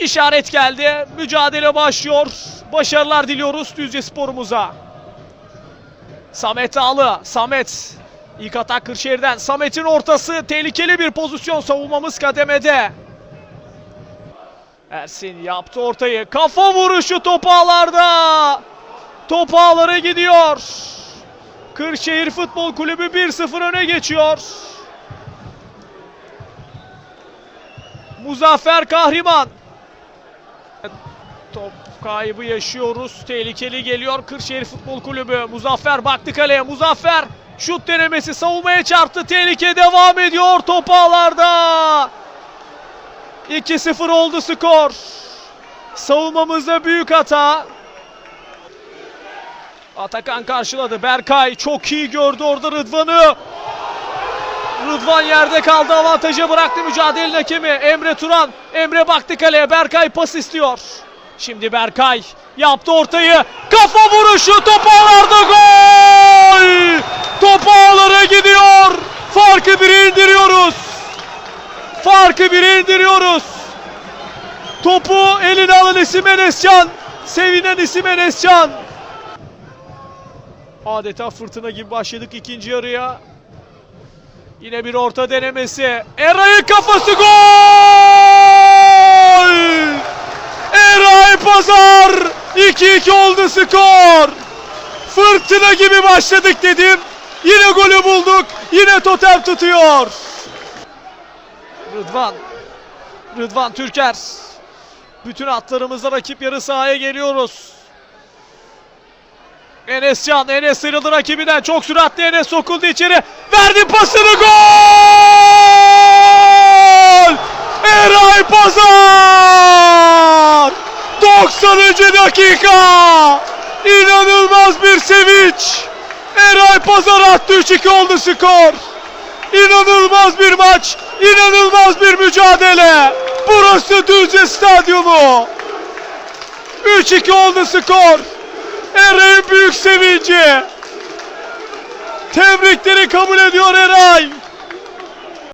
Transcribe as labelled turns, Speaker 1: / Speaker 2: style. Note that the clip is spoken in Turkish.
Speaker 1: İşaret geldi. Mücadele başlıyor. Başarılar diliyoruz Düzce sporumuza. Samet Ağlı. Samet. İlk atak Kırşehir'den. Samet'in ortası. Tehlikeli bir pozisyon. Savunmamız kademede. Ersin yaptı ortayı. Kafa vuruşu top ağlarda. Top ağlara gidiyor. Kırşehir Futbol Kulübü 1-0 öne geçiyor. Muzaffer Kahriman. Top kaybı yaşıyoruz. Tehlikeli geliyor Kırşehir Futbol Kulübü. Muzaffer baktı kaleye. Muzaffer şut denemesi savunmaya çarptı. Tehlike devam ediyor top ağlarda. 2-0 oldu skor. Savunmamızda büyük hata. Atakan karşıladı. Berkay çok iyi gördü orada Rıdvan'ı. Rıdvan yerde kaldı. Avantajı bıraktı mücadelenin hakemi. Emre Turan. Emre baktı kaleye. Berkay pas istiyor. Şimdi Berkay yaptı ortayı. Kafa vuruşu top ağlarda gol! Top ağlara gidiyor. Farkı bire indiriyoruz. Farkı bire indiriyoruz. Topu eline alan isim Enescan. Sevinen isim Enescan. Adeta fırtına gibi başladık ikinci yarıya. Yine bir orta denemesi. Eray'ın kafası gol! Eray Pazar! 2-2 oldu skor. Fırtına gibi başladık dedim. Yine golü bulduk. Yine totem tutuyor. Rıdvan. Rıdvan Türker. Bütün atlarımızla rakip yarı sahaya geliyoruz. Enescan, Enes sıyrıldı rakibinden. Çok süratli Enes sokuldu içeri. Verdi pasını gol! Eray Pazar! 90. dakika! İnanılmaz bir sevinç! Eray Pazar attı 3-2 oldu skor. İnanılmaz bir maç, inanılmaz bir mücadele. Burası Düzce Stadyumu. 3-2 oldu skor. Eray'ın büyük sevinci. Tebrikleri kabul ediyor Eray.